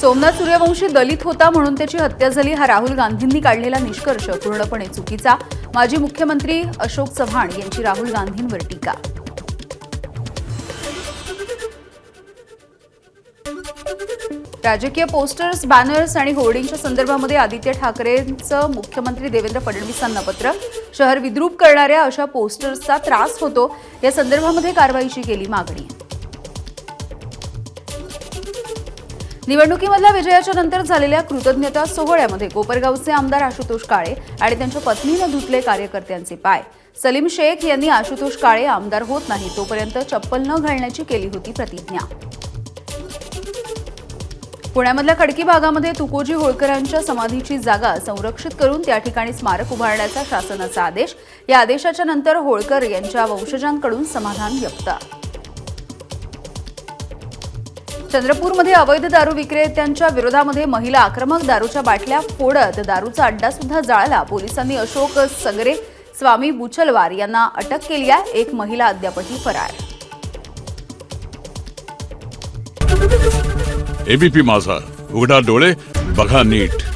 सोमनाथ सूर्यवंशी दलित होता म्हणून त्याची हत्या झाली. हा राहुल गांधींनी काढलेला निष्कर्ष पूर्णपणे चुकीचा. माजी मुख्यमंत्री अशोक चव्हाण यांची राहुल गांधींवर टीका. राजकीय पोस्टर्स बॅनर्स आणि होर्डिंगच्या संदर्भामध्ये आदित्य ठाकरेंचं मुख्यमंत्री देवेंद्र फडणवीसांना पत्र. शहर विद्रूप करणाऱ्या अशा पोस्टर्सचा त्रास होतो. या संदर्भामध्ये कारवाईची केली मागणी. निवडणुकीमधल्या विजयाच्या नंतर झालेल्या कृतज्ञता सोहळ्यामध्ये कोपरगावचे आमदार आशुतोष काळे आणि त्यांच्या पत्नीनं धुतले कार्यकर्त्यांचे पाय. सलीम शेख यांनी आशुतोष काळे आमदार होत नाही तोपर्यंत चप्पल न घालण्याची केली होती प्रतिज्ञा. पुण्यामधल्या खडकी भागामध्ये तुकोजी होळकरांच्या समाधीची जागा संरक्षित करून त्या ठिकाणी स्मारक उभारण्याचा शासनाचा आदेश. या आदेशाच्या नंतर होळकर यांच्या वंशजांकडून समाधान व्यक्त चंद्रपूरमध्ये अवैध दारू विक्रेत्यांच्या विरोधामध्ये महिला आक्रमक दारूच्या बाटल्या फोडत दारूचा अड्डा सुद्धा जाळला. पोलिसांनी अशोक सगरे स्वामी बुचलवार यांना अटक केली आहे. एक महिला अद्यापही फरार. एबीपी माझा. उघडा डोळे बघा नीट.